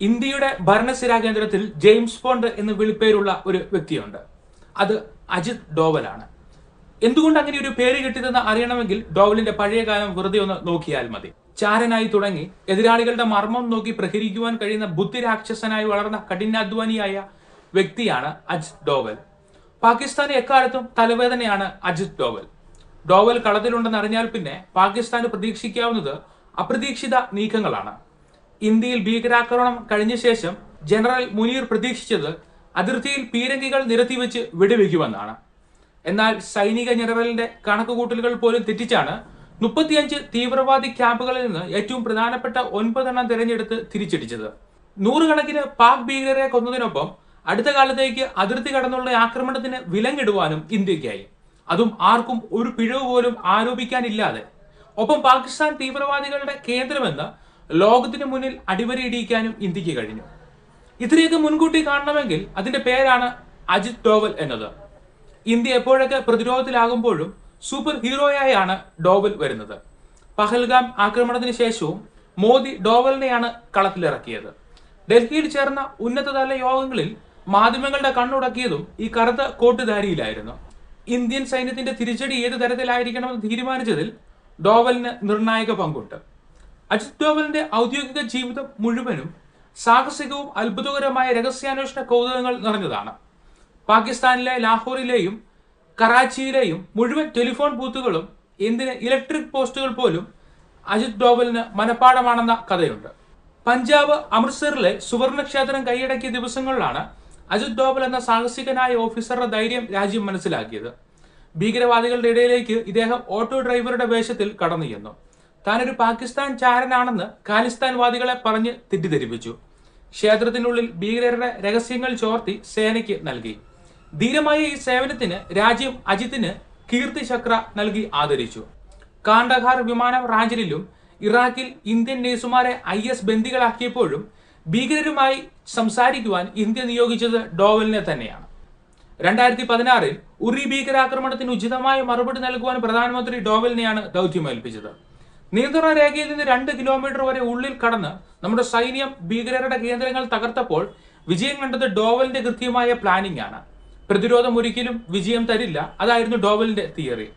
ഇന്ത്യയുടെ ഭരണസിരാ കേന്ദ്രത്തിൽ James bond എന്ന് വിളിപ്പേരുള്ള ഒരു വ്യക്തിയുണ്ട്. അത് അജിത് ഡോവലാണ്. എന്തുകൊണ്ട് അങ്ങനെ ഒരു പേര് കിട്ടിയതെന്ന് അറിയണമെങ്കിൽ ഡോവലിന്റെ പഴയ കാലം വെറുതെ ഒന്ന് നോക്കിയാൽ മതി. ചാരനായി തുടങ്ങി എതിരാളികളുടെ മർമ്മം നോക്കി പ്രഹരിക്കുവാൻ കഴിയുന്ന ബുദ്ധിരാക്ഷസനായി വളർന്ന കഠിനാധ്വാനിയായ വ്യക്തിയാണ് അജിത് ഡോവൽ. പാകിസ്ഥാന് എക്കാലത്തും തലവേദനയാണ് അജിത് ഡോവൽ. ഡോവൽ കളത്തിലുണ്ടെന്ന് അറിഞ്ഞാൽ പിന്നെ പാകിസ്ഥാന് പ്രതീക്ഷിക്കാവുന്നത് അപ്രതീക്ഷിത നീക്കങ്ങളാണ്. ഇന്ത്യയിൽ ഭീകരാക്രമണം കഴിഞ്ഞ ശേഷം ജനറൽ മുനീർ പ്രതീക്ഷിച്ചത് അതിർത്തിയിൽ പീരങ്കികൾ നിരത്തിവെച്ച് വെടിവെക്കുമെന്നാണ്. എന്നാൽ സൈനിക ജനറലിന്റെ കണക്കുകൂട്ടലുകൾ പോലും തെറ്റിച്ചാണ് മുപ്പത്തിയഞ്ച് തീവ്രവാദി ക്യാമ്പുകളിൽ നിന്ന് ഏറ്റവും പ്രധാനപ്പെട്ട ഒൻപതെണ്ണം തിരഞ്ഞെടുത്ത് തിരിച്ചടിച്ചത്. നൂറുകണക്കിന് പാക് ഭീകരരെ കൊന്നതിനൊപ്പം അടുത്ത കാലത്തേക്ക് അതിർത്തി കടന്നുള്ള ആക്രമണത്തിന് വിലങ്ങിടുവാനും ഇന്ത്യക്കായി അതും ആർക്കും ഒരു പിഴവ് പോലും ആരോപിക്കാനില്ലാതെ. ഒപ്പം പാകിസ്ഥാൻ തീവ്രവാദികളുടെ കേന്ദ്രമെന്ന് ലോകത്തിന് മുന്നിൽ അടിവരയിടിയിക്കാനും ഇന്ത്യയ്ക്ക് കഴിഞ്ഞു. ഇത്രയൊക്കെ മുൻകൂട്ടി കാണണമെങ്കിൽ അതിന്റെ പേരാണ് അജിത് ഡോവൽ എന്നത്. ഇന്ത്യ എപ്പോഴൊക്കെ പ്രതിരോധത്തിലാകുമ്പോഴും സൂപ്പർ ഹീറോയായാണ് ഡോവൽ വരുന്നത്. പഹൽഗാം ആക്രമണത്തിന് ശേഷവും മോദി ഡോവലിനെയാണ് കളത്തിലിറക്കിയത്. ഡൽഹിയിൽ ചേർന്ന ഉന്നതതല യോഗങ്ങളിൽ മാധ്യമങ്ങളുടെ കണ്ണുടക്കിയതും ഈ കറുത്ത കോട്ടുധാരിയിലായിരുന്നു. ഇന്ത്യൻ സൈന്യത്തിന്റെ തിരിച്ചടി ഏത് തരത്തിലായിരിക്കണമെന്ന് തീരുമാനിച്ചതിൽ ഡോവലിന് നിർണായക പങ്കുണ്ട്. അജിത് ഡോവലിന്റെ ഔദ്യോഗിക ജീവിതം മുഴുവനും സാഹസികവും അത്ഭുതകരമായ രഹസ്യാന്വേഷണ കൗതുകങ്ങൾ നിറഞ്ഞതാണ്. പാകിസ്ഥാനിലെ ലാഹോറിലെയും കറാച്ചിയിലെയും മുഴുവൻ ടെലിഫോൺ ബൂത്തുകളും എന്തിന് ഇലക്ട്രിക് പോസ്റ്റുകൾ പോലും അജിത് ഡോവലിന് മനഃപ്പാടമാണെന്ന കഥയുണ്ട്. പഞ്ചാബ് അമൃത്സറിലെ സുവർണ ക്ഷേത്രം കൈയടക്കിയ ദിവസങ്ങളിലാണ് അജിത് ഡോവൽ എന്ന സാഹസികനായ ഓഫീസറുടെ ധൈര്യം രാജ്യം മനസ്സിലാക്കിയത്. ഭീകരവാദികളുടെ ഇടയിലേക്ക് ഇദ്ദേഹം ഓട്ടോ ഡ്രൈവറുടെ വേഷത്തിൽ കടന്നു ചെന്നു. താനൊരു പാകിസ്ഥാൻ ചാരനാണെന്ന് ഖാലിസ്ഥാൻവാദികളെ പറഞ്ഞ് തെറ്റിദ്ധരിപ്പിച്ചു. ക്ഷേത്രത്തിനുള്ളിൽ ഭീകരരുടെ രഹസ്യങ്ങൾ ചോർത്തി സേനയ്ക്ക് നൽകി. ധീരമായ ഈ സേവനത്തിന് രാജ്യം അജിത്തിന് കീർത്തി ചക്ര നൽകി ആദരിച്ചു. കാണ്ടഹാർ വിമാനം റാഞ്ചലിലും ഇറാഖിൽ ഇന്ത്യൻ നേഴ്സുമാരെ ഐ എസ് ബന്ദികളാക്കിയപ്പോഴും ഭീകരരുമായി സംസാരിക്കുവാൻ ഇന്ത്യ നിയോഗിച്ചത് ഡോവലിനെ തന്നെയാണ്. രണ്ടായിരത്തി പതിനാറിൽ ഉറി ഭീകരാക്രമണത്തിന് ഉചിതമായ മറുപടി നൽകുവാൻ പ്രധാനമന്ത്രി ഡോവലിനെയാണ് ദൗത്യമേൽപ്പിച്ചത് നിയന്ത്രണ രേഖയിൽ നിന്ന് രണ്ട് കിലോമീറ്റർ വരെ ഉള്ളിൽ കടന്ന് നമ്മുടെ സൈന്യം ഭീകരരുടെ കേന്ദ്രങ്ങൾ തകർത്തപ്പോൾ വിജയം കണ്ടത് ഡോവലിന്റെ കൃത്യമായ പ്ലാനിംഗ് ആണ്. പ്രതിരോധം ഒരിക്കലും വിജയം തരില്ല. അതായിരുന്നു ഡോവലിന്റെ theory.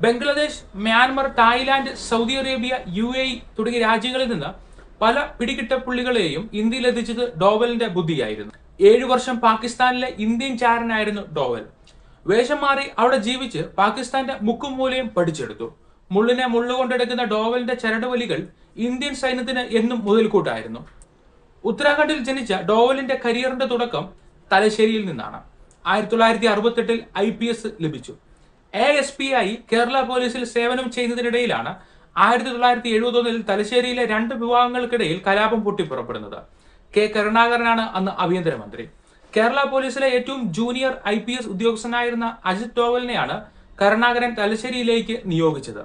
Bangladesh Myanmar Thailand Saudi Arabia U A തുടങ്ങിയ രാജ്യങ്ങളിൽ നിന്ന് പല പിടികിട്ടപ്പുള്ളികളെയും ഇന്ത്യയിൽ എത്തിച്ചത് ഡോവലിന്റെ ബുദ്ധിയായിരുന്നു. ഏഴു വർഷം പാകിസ്ഥാനിലെ ഇന്ത്യൻ ചാരനായിരുന്നു ഡോവൽ. വേഷം മാറി അവിടെ ജീവിച്ച് പാകിസ്ഥാന്റെ മുക്കും മൂലയും പഠിച്ചെടുത്തു. മുള്ളിനെ മുള്ളുകൊണ്ടെടുക്കുന്ന ഡോവലിന്റെ ചരടുവലികൾ ഇന്ത്യൻ സൈന്യത്തിന് എന്നും മുതൽക്കൂട്ടായിരുന്നു. ഉത്തരാഖണ്ഡിൽ ജനിച്ച ഡോവലിന്റെ കരിയറിന്റെ തുടക്കം തലശ്ശേരിയിൽ നിന്നാണ്. ആയിരത്തി തൊള്ളായിരത്തി അറുപത്തെട്ടിൽ ഐ പി എസ് ലഭിച്ചു. എ എസ് പി ആയി കേരള പോലീസിൽ സേവനം ചെയ്യുന്നതിനിടയിലാണ് ആയിരത്തി തൊള്ളായിരത്തി എഴുപത്തൊന്നിൽ തലശ്ശേരിയിലെ രണ്ട് വിഭാഗങ്ങൾക്കിടയിൽ കലാപം പൊട്ടിപ്പുറപ്പെടുന്നത് കെ കരുണാകരനാണ് അന്ന് ആഭ്യന്തരമന്ത്രി. കേരള പോലീസിലെ ഏറ്റവും ജൂനിയർ ഐ പി എസ് ഉദ്യോഗസ്ഥനായിരുന്ന അജിത് ഡോവലിനെയാണ് കരുണാകരൻ തലശ്ശേരിയിലേക്ക് നിയോഗിച്ചത്.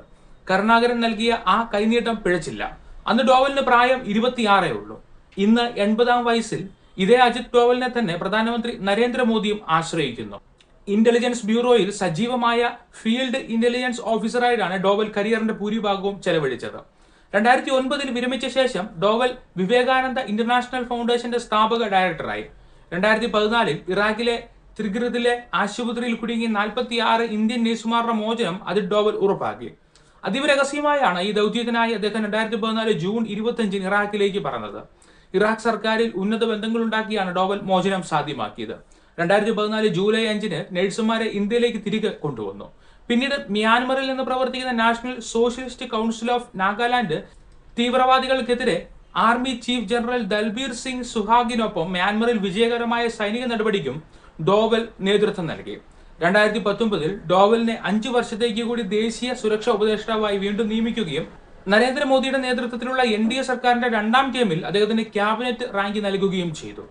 കരുണാകരൻ നൽകിയ ആ കൈനീട്ടം പിഴച്ചില്ല. അന്ന് ഡോവലിന് പ്രായം ഇരുപത്തിയാറേ ഉള്ളൂ. ഇന്ന് എൺപതാം വയസ്സിൽ ഇതേ അജിത് ഡോവലിനെ തന്നെ പ്രധാനമന്ത്രി നരേന്ദ്രമോദിയും ആശ്രയിക്കുന്നു. ഇന്റലിജൻസ് ബ്യൂറോയിൽ സജീവമായ ഫീൽഡ് ഇന്റലിജൻസ് ഓഫീസറായിട്ടാണ് ഡോവൽ കരിയറിന്റെ ഭൂരിഭാഗവും ചെലവഴിച്ചത്. രണ്ടായിരത്തി ഒൻപതിൽ വിരമിച്ച ശേഷം ഡോവൽ വിവേകാനന്ദ ഇന്റർനാഷണൽ ഫൗണ്ടേഷന്റെ സ്ഥാപക ഡയറക്ടറായി. രണ്ടായിരത്തി പതിനാലിൽ ഇറാഖിലെ ത്രിഗൃതിലെ ആശുപത്രിയിൽ കുടുങ്ങി നാൽപ്പത്തി ആറ് ഇന്ത്യൻ നേഴ്സുമാരുടെ മോചനം അജിത് ഡോവൽ ഉറപ്പാക്കി. അതീവ രഹസ്യമായാണ് ഈ ദൗത്യത്തിനായി അദ്ദേഹം രണ്ടായിരത്തി പതിനാല് ജൂൺ ഇരുപത്തിയഞ്ചിന് ഇറാഖിലേക്ക് പറഞ്ഞത് ഇറാഖ് സർക്കാരിൽ ഉന്നത ബന്ധങ്ങൾ ഉണ്ടാക്കിയാണ് ഡോവൽ മോചനം സാധ്യമാക്കിയത്. രണ്ടായിരത്തി പതിനാല് ജൂലൈ അഞ്ചിന് നഴ്സുമാരെ ഇന്ത്യയിലേക്ക് തിരികെ കൊണ്ടുവന്നു. പിന്നീട് മ്യാൻമറിൽ നിന്ന് പ്രവർത്തിക്കുന്ന national socialist council of Nagaland തീവ്രവാദികൾക്കെതിരെ army chief general Dalbir Singh സുഹാഗിനൊപ്പം മ്യാൻമറിൽ വിജയകരമായ സൈനിക നടപടിക്കും ഡോവൽ നേതൃത്വം നൽകി. രണ്ടായിരത്തി പത്തൊമ്പതിൽ ഡോവലിനെ അഞ്ചു വർഷത്തേക്ക് കൂടി ദേശീയ സുരക്ഷാ ഉപദേഷ്ടാവായി വീണ്ടും നിയമിക്കുകയും നരേന്ദ്രമോദിയുടെ നേതൃത്വത്തിലുള്ള എൻ ഡി എ സർക്കാരിന്റെ രണ്ടാം ടീമിൽ അദ്ദേഹത്തിന് ക്യാബിനറ്റ് റാങ്ക് നൽകുകയും ചെയ്തു.